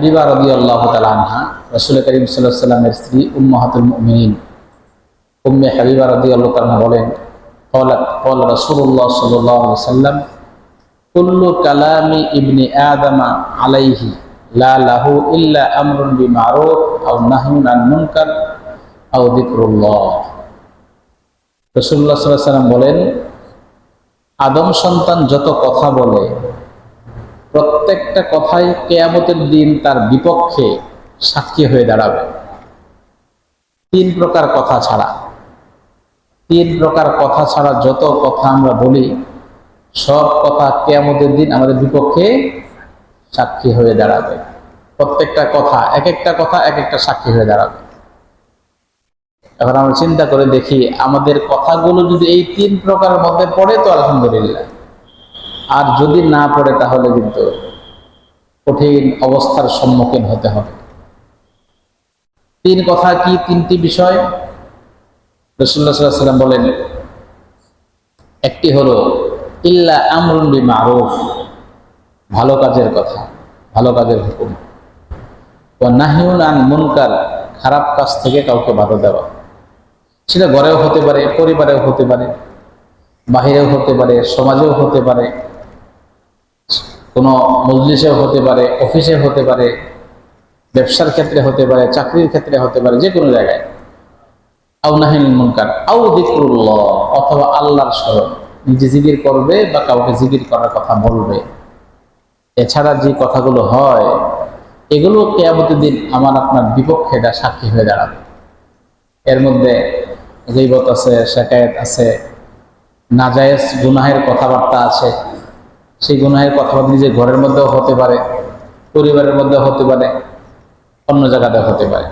হাবিবা রবি আল্লাহ তালানহা রসুল করিম সাল্লাহ সাল্লামের স্ত্রী উম্মাহাতুল মিন উম্মে হাবিবা রবি আল্লাহ তালনা বলেন ফল রসুল্লাহ সাল্লাহ সাল্লাম কুল্লু কালামি ইবনি আদামা আলাইহি, লা লাহু ইল্লা আমরুন বি মারুফ আও নাহিউন আন মুনকার, আও যিকরুল্লাহ। রাসূলুল্লাহ সাল্লাল্লাহু আলাইহি বলেন, আদম সন্তান যত কথা বলে প্রত্যেকটা কথাই কেয়ামতের দিন তার বিপক্ষে সাক্ষী হয়ে দাঁড়াবে। তিন প্রকার কথা ছাড়া। তিন প্রকার কথা ছাড়া যত কথা আমরা বলি, সব কথা কেয়ামতের দিন আমাদের বিপক্ষে সাক্ষী হয়ে দাঁড়াবে। প্রত্যেকটা কথা এক একটা কথা এক একটা সাক্ষী হয়ে দাঁড়াবে। এখন আমরা চিন্তা করে দেখি, আমাদের কথাগুলো যদি এই তিন প্রকারের মধ্যে পড়ে তো আলহামদুলিল্লাহ। আর যদি না পড়ে তাহলে কিন্তু কঠিন অবস্থার সম্মুখীন হতে হবে। তিন কথা কি, তিনটি বিষয়? রসুল্লাহ বলেন, একটি হলো, ইল্লা আমরুন বি মারুফ ভালো কাজের কথা, ভালো কাজের হুকুম। ও নাহিউন আন মুনকার, খারাপ কাজ থেকে কাউকে বাধা দেওয়া। সেটা ঘরেও হতে পারে, পরিবারেও হতে পারে, বাহিরেও হতে পারে, সমাজেও হতে পারে কোনো মজলিসে হতে পারে অফিসে হতে পারে, ব্যবসার ক্ষেত্রে হতে পারে, চাকরির ক্ষেত্রে হতে পারে, যে কোনো জায়গায়। আউ নাহিল মুনকার আউ দিকরুল্লাহ অথবা আল্লাহর স্মরণ। নিজে জিগির করবে বা কাউকে জিগির করার কথা বলবে। এছাড়া যে কথাগুলো হয়, এগুলো কেয়ামতের দিন আমার আপনার বিপক্ষে এটা সাক্ষী হয়ে দাঁড়াবে। এর মধ্যে গৈবত আছে শেখায়ত আছে, নাজায়েজ, গুনাহের কথাবার্তা আছে। সেই গুনাহের কথাবার্তা নিজের ঘরের মধ্যেও হতে পারে, পরিবারের মধ্যেও হতে পারে, অন্য জায়গাতেও হতে পারে।